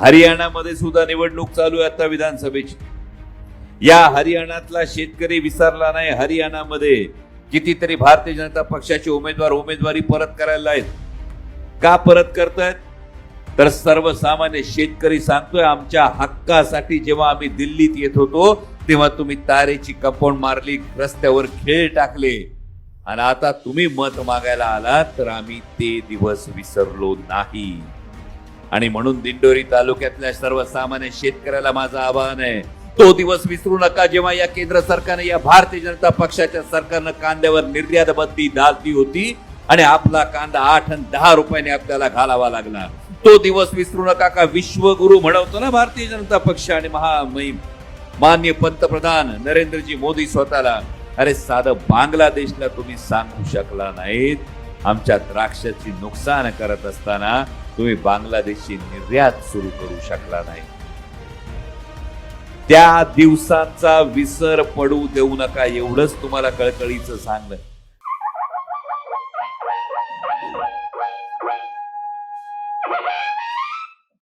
हरियाणामध्ये सुद्धा निवडणूक चालू आहे आता विधानसभेची. या हरियाणातला शेतकरी विसरला नाही. हरियाणामध्ये कितीतरी भारतीय जनता पक्षाचे उमेदवार उमेदवारी परत करायला आहेत. का परत करतायत? तर सर्वसामान्य शेतकरी सांगतोय आमच्या हक्कासाठी जेव्हा आम्ही दिल्लीत येत होतो तेव्हा तुम्ही तारेची कंपाऊंड मारली रस्त्यावर खेळ टाकले. आणि आता तुम्ही मत मागायला आलात तर आम्ही ते दिवस विसरलो नाही. आणि म्हणून दिंडोरी तालुक्यातल्या सर्वसामान्य शेतकऱ्याला माझं आवाहन आहे तो दिवस विसरू नका. जेव्हा या केंद्र सरकारने या भारतीय जनता पक्षाच्या सरकारनं कांद्यावर निर्यात बंदी घालती होती आणि आपला कांदा आठ आणि दहा रुपयाने आपल्याला घालावा लागला. तो दिवस विसरू नका का? विश्वगुरु म्हणवतो ना भारतीय जनता पक्ष आणि महामहिम. मान्य पंतप्रधान नरेंद्रजी मोदी स्वतःला अरे साधं बांगलादेशला तुम्ही सांगू शकला नाहीत. आमच्या द्राक्षाची नुकसान करत असताना तुम्ही बांगलादेशची निर्यात सुरू करू शकला नाही. त्या दिवसांचा विसर पडू देऊ नका एवढंच तुम्हाला कळकळीचं सांगलं